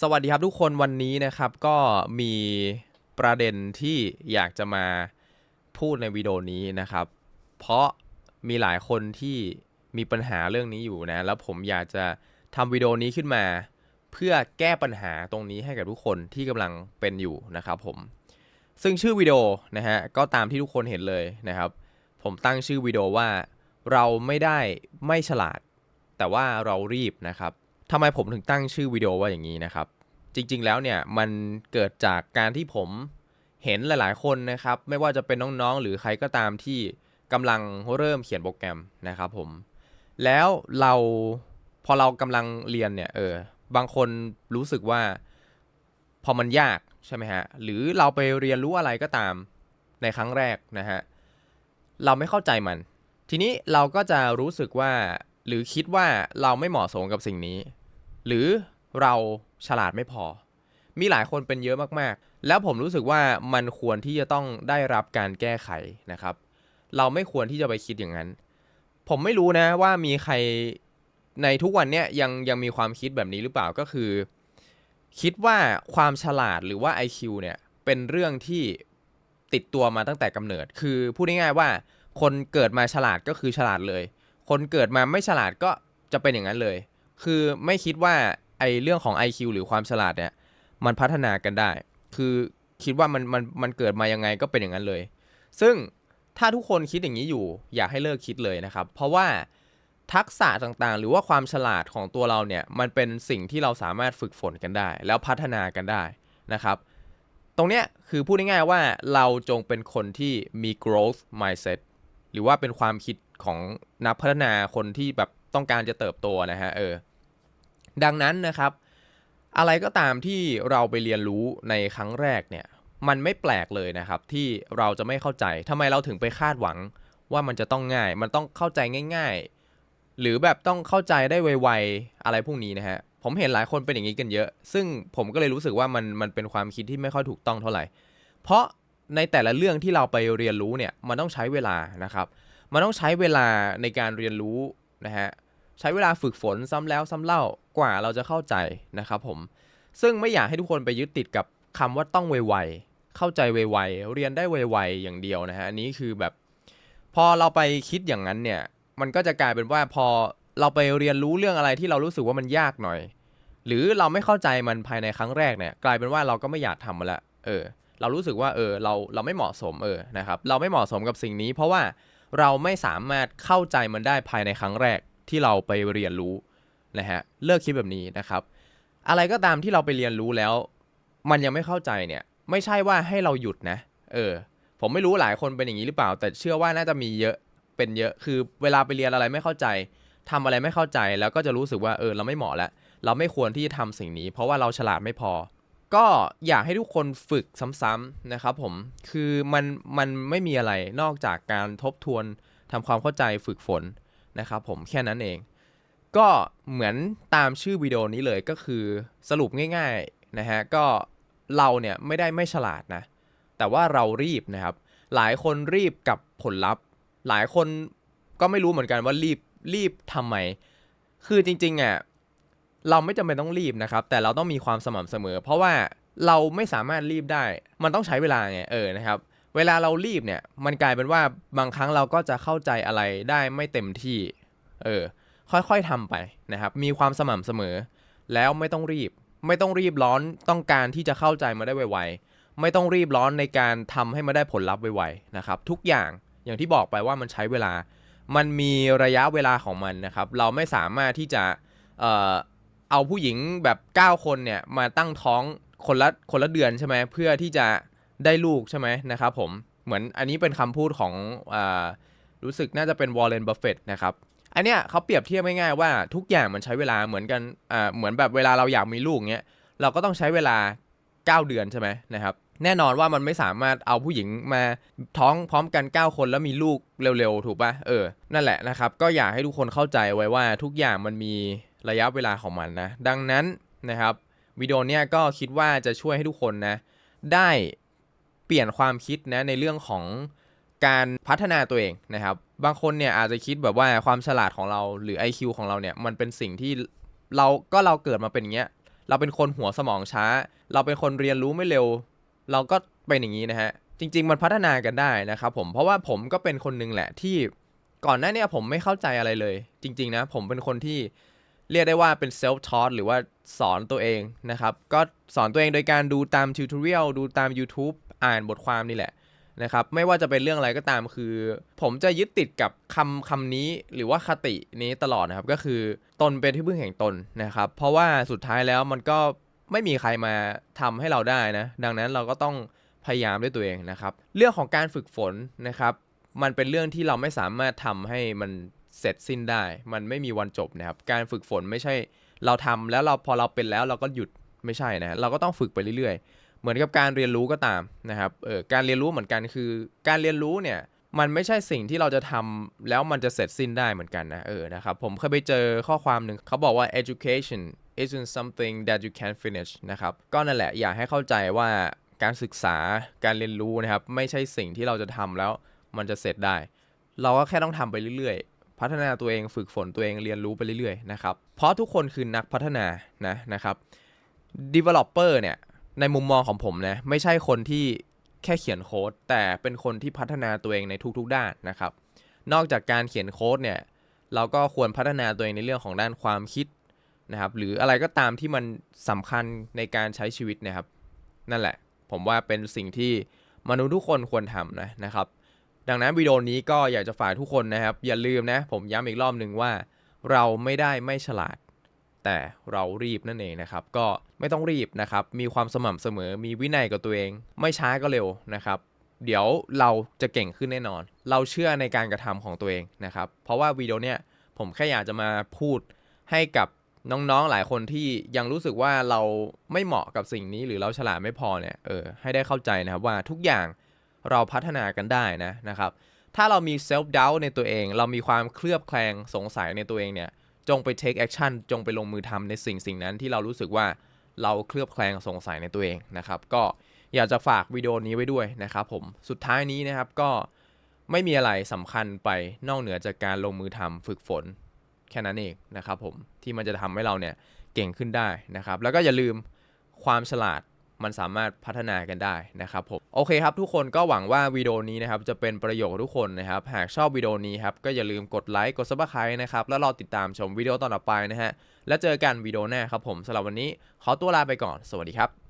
สวัสดีครับทุกคนวันนี้นะครับก็มีประเด็นที่อยากจะมาพูดในวิดีโอนี้นะครับ เพราะมีหลายคนที่มีปัญหาเรื่องนี้อยู่นะ แล้วผมอยากจะทำวิดีโอนี้ขึ้นมา เพื่อแก้ปัญหาตรงนี้ให้กับทุกคนที่กำลังเป็นอยู่นะครับผม ซึ่งชื่อวิดีโอนะฮะก็ตามที่ทุกคนเห็นเลยนะครับ ผมตั้งชื่อวิดีโอว่า เราไม่ได้ไม่ฉลาด แต่ว่าเรารีบนะครับ ทำไมผมถึงตั้งชื่อวิดีโอว่าอย่างนี้นะครับ จริงๆแล้วเนี่ยมันเกิดจากการที่ผมเห็นหลายๆ คนนะครับ ไม่ว่าจะเป็นน้องๆ หรือใครก็ตามที่กำลังเริ่มเขียนโปรแกรมนะครับผม แล้วเราพอเรากำลังเรียนเนี่ยเออบางคนรู้สึกว่าพอมันยากใช่ไหมฮะ หรือเราไปเรียนรู้อะไรก็ตามในครั้งแรกนะฮะ เราไม่เข้าใจมัน ทีนี้เราก็จะรู้สึกว่า หรือคิดว่าเราไม่เหมาะสมกับสิ่งนี้ หรือเราฉลาดไม่พอ มีหลายคนเป็นเยอะมากๆ แล้วผมรู้สึกว่ามันควรที่จะต้องได้รับการแก้ไขนะครับ เราไม่ควรที่จะไปคิดอย่างนั้น ผมไม่รู้นะว่ามีใครในทุกวันเนี้ยยังยังมีความคิดแบบนี้หรือเปล่าก็คือ คิดว่าความฉลาดหรือว่า IQ เนี่ยเป็นเรื่องที่ติดตัวมาตั้งแต่กำเนิด คือพูดง่ายๆว่า คนเกิดมาฉลาดก็คือฉลาดเลย คนเกิดมาไม่ฉลาดก็จะเป็นอย่างนั้นเลย คือไม่คิดว่าไอเรื่องของ IQ หรือความฉลาดเนี่ย มันพัฒนากันได้ คือคิดว่ามันมันมันเกิดมายังไงก็เป็นอย่างนั้นเลย ซึ่งถ้าทุกคนคิดอย่างนี้อยู่ อยากให้เลิกคิดเลยนะครับ เพราะว่าทักษะต่างๆ หรือว่าความฉลาดของตัวเราเนี่ย มันเป็นสิ่งที่เราสามารถฝึกฝนกันได้ แล้วพัฒนากันได้นะครับ ตรงเนี้ยคือพูดง่ายๆว่าเราจงเป็นคนที่มี growth mindset หรือว่าเป็นความคิดของนักพัฒนาคนที่แบบต้องการจะเติบโตนะฮะเออ ดังนั้นนะครับ อะไรก็ตามที่เราไปเรียนรู้ในครั้งแรกเนี่ยมันไม่แปลกเลยนะครับ ที่เราจะไม่เข้าใจทำไมเราถึงไปคาดหวังว่ามันจะต้องง่าย มันต้องเข้าใจง่าย ๆ หรือแบบต้องเข้าใจได้ไวๆอะไรพวกนี้นะฮะผมเห็นหลายคนเป็นอย่างนี้กันเยอะ ซึ่งผมก็เลยรู้สึกว่ามันมันเป็นความคิดที่ไม่ค่อยถูกต้องเท่าไหร่ เพราะในแต่ละเรื่องที่เราไปเรียนรู้เนี่ยมันต้องใช้เวลานะครับ มันต้องใช้เวลาในการเรียนรู้นะฮะ ใช้เวลาฝึกฝนซ้ำแล้วซ้ำเล่ากว่าเราจะเข้าใจนะครับผม ซึ่งไม่อยากให้ทุกคนไปยึดติดกับคำว่าต้องไวๆ เข้าใจไวๆ เรียนได้ไวๆ อย่างเดียวนะฮะ อันนี้คือแบบ พอเราไปคิดอย่างนั้นเนี่ย มันก็จะกลายเป็นว่าพอเราไปเรียนรู้เรื่องอะไรที่เรารู้สึกว่ามันยากหน่อย หรือเราไม่เข้าใจมันภายในครั้งแรกเนี่ย กลายเป็นว่าเราก็ไม่อยากทำมันละ เออ เรารู้สึกว่าเออ เราเราไม่เหมาะสมเออ นะครับ เราไม่เหมาะสมกับสิ่งนี้ เพราะว่าเราไม่สามารถเข้าใจมันได้ภายในครั้งแรก ที่เราไปเรียนรู้นะฮะเลิกคิดแบบนี้นะครับ อะไรก็ตามที่เราไปเรียนรู้แล้ว มันยังไม่เข้าใจเนี่ย ไม่ใช่ว่าให้เราหยุดนะ เออ ผมไม่รู้หลายคนเป็นอย่างนี้หรือเปล่า แต่เชื่อว่าน่าจะมีเยอะเป็นเยอะคือเวลาไปเรียนอะไรไม่เข้าใจทำอะไรไม่เข้าใจแล้วก็จะรู้สึกว่าเออเราไม่เหมาะแล้วเราไม่ควรที่จะทำสิ่งนี้ เพราะว่าเราฉลาดไม่พอ ก็อยากให้ทุกคนฝึกซ้ำๆนะครับผมคือมันมันไม่มีอะไรนอกจากการทบทวนทำความเข้าใจฝึกฝน นะครับผมแค่นั้นเอง ก็เหมือนตามชื่อวิดีโอนี้เลยก็คือสรุปง่ายๆนะฮะก็เราเนี่ยไม่ได้ไม่ฉลาดนะ แต่ว่าเรารีบนะครับ หลายคนรีบกับผลลัพธ์ หลายคนก็ไม่รู้เหมือนกันว่ารีบรีบทำไม คือจริงๆอะเราไม่จำเป็นต้องรีบนะครับ แต่เราต้องมีความสม่ำเสมอ เพราะว่าเราไม่สามารถรีบได้ มันต้องใช้เวลาไงเออนะครับ เวลาเรารีบเนี่ย มันกลายเป็นว่าบางครั้งเราก็จะเข้าใจอะไรได้ไม่เต็มที่ เออ ค่อยๆทำไปนะครับ มีความสม่ำเสมอ แล้วไม่ต้องรีบ ไม่ต้องรีบร้อนต้องการที่จะเข้าใจมาได้ไวๆ ไม่ต้องรีบร้อนในการทำให้มาได้ผลลัพธ์ไวๆนะครับ ทุกอย่างอย่างที่บอกไปว่ามันใช้เวลา มันมีระยะเวลาของมันนะครับ เราไม่สามารถที่จะเอ่อเอาผู้หญิงแบบ 9 คนเนี่ยมาตั้งท้องคนละคนละเดือนใช่ไหมเพื่อที่จะ ได้ลูกใช่ไหมนะครับผมเหมือนอันนี้เป็นคำพูดของอรู้สึกน่าจะเป็นวอลเลนบัฟเฟตนะครับอันเนี้ยเขาเปรียบเทียบง่ายๆว่าทุกอย่างมันใช้เวลาเหมือนกันเหมือนแบบเวลาเราอยากมีลูกเนี้ยเราก็ต้องใช้เวลา 9 เดือนใช่ไหมนะครับแน่นอนว่ามันไม่สามารถเอาผู้หญิงมาท้องพร้อมกัน 9 คนแล้วมีลูกเร็วๆ ถูกป่ะเออ นั่นแหละนะครับ ก็อยากให้ทุกคนเข้าใจไว้ว่าทุกอย่างมันมีระยะเวลาของมันนะ ดังนั้นนะครับวิดีโอเนี้ยก็คิดว่าจะช่วยให้ทุกคนนะ ได้ เปลี่ยนความคิดนะในเรื่องของการพัฒนาตัวเองนะครับ บางคนเนี่ยอาจจะคิดแบบว่าความฉลาดของเราหรือ IQ ของเราเนี่ยมันเป็นสิ่งที่เราก็เราเกิดมาเป็นอย่างเงี้ยเราเป็นคนหัวสมองช้า เราเป็นคนเรียนรู้ไม่เร็ว เราก็เป็นอย่างนี้นะฮะจริง ๆ มันพัฒนากันได้นะครับผมเพราะว่าผมก็เป็นคนหนึ่งแหละที่ก่อนหน้านี้ผมไม่เข้าใจอะไรเลย จริง ๆ นะ ผมเป็นคนที่เรียกได้ว่าเป็น self taught หรือว่าสอนตัวเองนะครับ ก็สอนตัวเองโดยการดูตาม tutorial ดูตาม YouTube อ่านบทความนี่แหละนะครับไม่ว่าจะเป็นเรื่องอะไรก็ตามคือ ผมจะยึดติดกับคำคำนี้หรือว่าคตินี้ตลอดนะครับ ก็คือตนเป็นที่พึ่งแห่งตนนะครับ เพราะว่าสุดท้ายแล้วมันก็ไม่มีใครมาทำให้เราได้นะ ดังนั้นเราก็ต้องพยายามด้วยตัวเองนะครับ เรื่องของการฝึกฝนนะครับ มันเป็นเรื่องที่เราไม่สามารถทำให้มันเสร็จสิ้นได้ มันไม่มีวันจบนะครับ การฝึกฝนไม่ใช่ เราทำแล้วเราพอเราเป็นแล้วเราก็หยุดไม่ใช่นะเราก็ต้องฝึกไปเรื่อยๆ เหมือนกับการเรียนรู้ก็ตามนะครับเออการเรียนรู้เหมือนกันคือ การเรียนรู้เนี่ยมันไม่ใช่สิ่งที่เราจะทำแล้วมันจะเสร็จสิ้นได้เหมือนกันนะเออนะครับผมเคยไปเจอข้อความหนึ่งเขาบอกว่า education isn't something that you can finish นะครับก็นั่นแหละอยากให้เข้าใจว่าการศึกษาการเรียนรู้นะครับ ไม่ใช่สิ่งที่เราจะทำแล้วมันจะเสร็จได้ เราก็แค่ต้องทำไปเรื่อยๆ พัฒนาตัวเองฝึกฝนตัวเองเรียนรู้ไปเรื่อยๆนะครับเพราะทุกคนคือนักพัฒนานะนะครับ developer เนี่ย ในมุมมองของผมนะไม่ใช่คนที่แค่เขียนโค้ดแต่เป็นคนที่พัฒนาตัวเองในทุกๆด้านนะครับ นอกจากการเขียนโค้ดเนี่ยเราก็ควรพัฒนาตัวเองในเรื่องของด้านความคิดนะครับ หรืออะไรก็ตามที่มันสำคัญในการใช้ชีวิตนะครับ นั่นแหละ ผมว่าเป็นสิ่งที่มนุษย์ทุกคนควรทำนะนะครับ ดังนั้นวิดีโอนี้ก็อยากจะฝากทุกคนนะครับ อย่าลืมนะ ผมย้ำอีกรอบหนึ่งว่า เราไม่ได้ไม่ฉลาด แต่เรารีบนั่นเองนะครับ ก็ไม่ต้องรีบนะครับ มีความสม่ำเสมอ มีวินัยกับตัวเอง ไม่ช้าก็เร็วนะครับ เดี๋ยวเราจะเก่งขึ้นแน่นอน เราเชื่อในการกระทำของตัวเองนะครับ เพราะว่าวิดีโอเนี้ยผมแค่อยากจะมาพูดให้กับน้องๆ หลายคนที่ยังรู้สึกว่าเราไม่เหมาะกับสิ่งนี้หรือเราฉลาดไม่พอเนี่ย เออ ให้ได้เข้าใจนะครับว่าทุกอย่างเราพัฒนากันได้นะนะครับ ถ้าเรามี self doubt ในตัวเอง เรามีความเคลือบแคลงสงสัยในตัวเองเนี่ย จงไป take action จงไปลงมือทำในสิ่งสิ่งนั้นที่เรารู้สึกว่าเราเคลือบแคลงสงสัยในตัวเองนะครับ ก็อยากจะฝากวิดีโอนี้ไว้ด้วยนะครับผมสุดท้ายนี้นะครับก็ไม่มีอะไรสำคัญไปนอกเหนือจากการลงมือทำฝึกฝนแค่นั้นเองนะครับผมที่มันจะทำให้เราเนี่ยเก่งขึ้นได้นะครับ แล้วก็อย่าลืมความฉลาด มันสามารถพัฒนากันได้นะครับผมโอเคครับทุกคนก็หวังว่าวิดีโอนี้นะครับจะเป็นประโยชน์ทุกคนนะครับหากชอบวิดีโอนี้ครับก็อย่าลืมกดไลค์กดซับสไครต์นะครับแล้วรอติดตามชมวิดีโอตอนต่อไปนะฮะแล้วเจอกันวิดีโอหน้าครับผมสำหรับวันนี้ขอตัวลาไปก่อน สวัสดีครับ